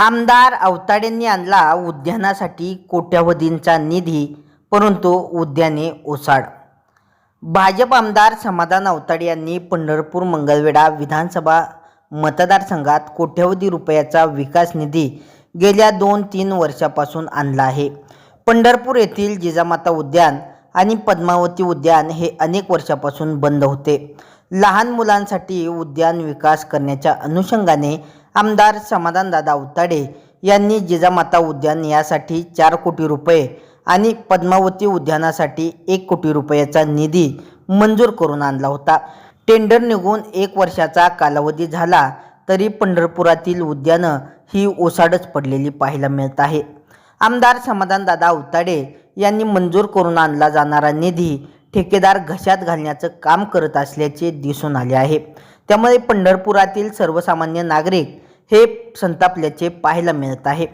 आमदार अवताडेंनी आणला उद्यानासाठी कोट्यावधींचा निधी परंतु उद्याने ओसाड. भाजप आमदार समाधान अवताडे यांनी पंढरपूर मंगळवेढा विधानसभा मतदारसंघात कोट्यवधी रुपयाचा विकास निधी गेल्या दोन तीन वर्षापासून आणला आहे. पंढरपूर येथील जिजामाता उद्यान आणि पद्मावती उद्यान हे अनेक वर्षापासून बंद होते. लहान मुलांसाठी उद्यान विकास करण्याच्या अनुषंगाने आमदार समाधानदादा उताडे यांनी जिजामाता उद्यान यासाठी चार कोटी रुपये आणि पद्मावती उद्यानासाठी एक कोटी रुपयाचा निधी मंजूर करून आणला होता. टेंडर निघून एक वर्षाचा कालावधी झाला तरी पंढरपुरातील उद्यानं ही ओसाडच पडलेली पाहायला मिळत आहे. आमदार समाधानदादा उताडे यांनी मंजूर करून आणला जाणारा निधी ठेकेदार घशात घालण्याचं काम करत असल्याचे दिसून आले आहे. त्यामुळे पंढरपुरातील सर्वसामान्य नागरिक हे संतापल्याचे पाहायला मिळत आहे.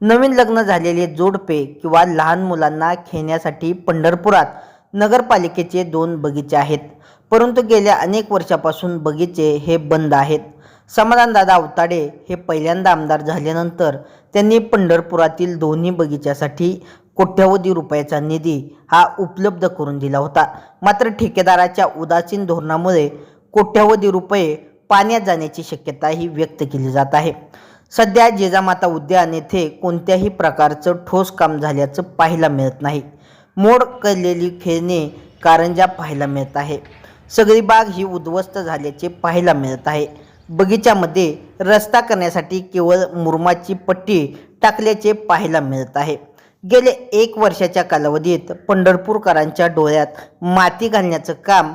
नवीन लग्न झालेले जोडपे किंवा लहान मुलांना खेळण्यासाठी पंढरपुरात नगरपालिकेचे दोन बगीचे आहेत. परंतु गेल्या अनेक वर्षापासून बगीचे हे बंद आहेत. समाधानदादा अवताडे हे पहिल्यांदा आमदार झाल्यानंतर त्यांनी पंढरपुरातील दोन्ही बगीच्यासाठी कोट्यवधी रुपयाचा निधी हा उपलब्ध करून दिला होता. मात्र ठेकेदाराच्या उदासीन धोरणामुळे कोट्यवधी रुपये पाण्यात जाण्याची शक्यताही व्यक्त केली जात आहे. सध्या जिजामाता उद्यान येथे कोणत्याही प्रकारचं ठोस काम झाल्याचं पाहायला मिळत नाही. मोड केलेली खेळणे कारंजा पाहायला मिळत आहे. सगळी बाग ही उद्ध्वस्त झाल्याचे पाहायला मिळत आहे. बगीच्यामध्ये रस्ता करण्यासाठी केवळ मुरमाची पट्टी टाकल्याचे पाहायला मिळत आहे. गेले एक वर्षाच्या कालावधीत पंढरपूरकरांच्या डोळ्यात माती घालण्याचं काम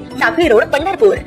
சாகரோடு பண்டார்பூர்